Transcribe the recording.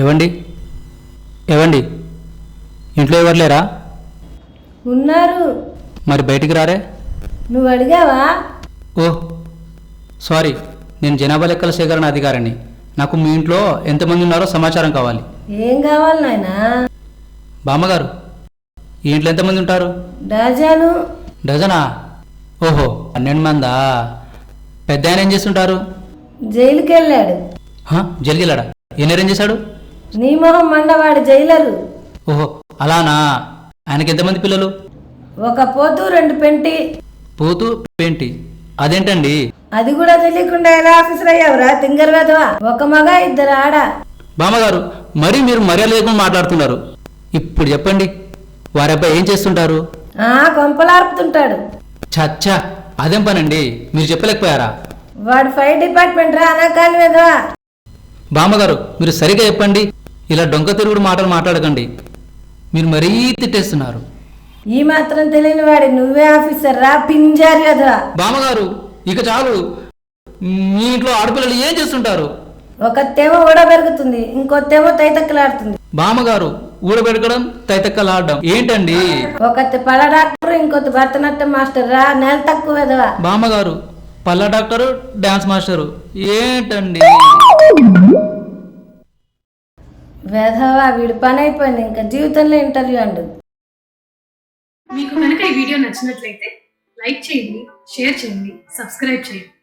ఏవండి? ఏవండి? ఇంట్లో ఎవరు లేరా? ఉన్నారు. మరి బయటికి రారే? నువ్వు అడిగావా? Oh sorry. నేను జనాభా లెక్కల సేకరణ అధికారిని. నాకు మీ ఇంట్లో ఎంతమంది ఉన్నారో సమాచారం కావాలి. ఏం కావాలి నాయనా? బామ్మగారు ఈ ఇంట్లో ఎంతమంది ఉంటారు? డజాను. డజనా? ఓహో పన్నెండు మందా? పెద్ద ఆయన ఏం చేస్తుంటారు? జైలుకి వెళ్ళాడు జల్గిలాడా ఈయన ఏం చేశాడు? నీ మొహం మండవాడు జైలరు. ఓహో అలానా? ఆయనకి ఎంతమంది పిల్లలు? ఒక పోతు రెండు పెంటి. పోతూ పేంటి. అదేంటండి? అది కూడా తెలియకుండా ఎలా ఆఫీసర్ అయ్యావురా తింగర్ వెదవా ఒక మగ ఇద్దరు ఆడ. బామ్మగారు మరీ మీరు మర్యాద లేకుండా మాట్లాడుతున్నారు. ఇప్పుడు చెప్పండి వారి అబ్బాయి ఏం చేస్తుంటారు? ఆ కొంపలార్పుతుంటాడు. చచ్చా అదేం పనండి? మీరు చెప్పలేకపోయారా? వాడు ఫైర్ డిపార్ట్మెంట్ రా అనాకాలి వెదవా బామ్మగారు మీరు సరిగా చెప్పండి. ఇలా డొంక తిరుగుడు మాటలు మాట్లాడకండి. మీరు మరీ తిట్టేస్తున్నారు. ఈ మాత్రం తెలియని వాడి నువ్వే ఆఫీసర్ రా పింజారి వెదవా బామ్మగారు ఇక చాలు. మీ ఇంట్లో ఆడపిల్లలు ఏం చేస్తుంటారు? ఒకతేమో ఊడబెరుగుతుంది ఇంకొత్తేమో తైతక్కలాడుతుంది. బామ్మగారు ఊడబెడకడం తైతక్కలాడడం ఏంటండి? ఒకటి పళ్ళ డాక్టర్ ఇంకొకటి భరతనాట్యం మాస్టర్ రా నెల తక్కువ వెదవా బామ్మగారు పల్ల డాక్టరు డాన్స్ మాస్టరు ఏంటండి? వెధవా వీడి పని అయిపోయింది ఇంకా జీవితంలో ఇంటర్వ్యూ అండు. మీకు కనుక ఈ వీడియో నచ్చినట్లయితే లైక్ చేయండి షేర్ చేయండి సబ్స్క్రైబ్ చేయండి.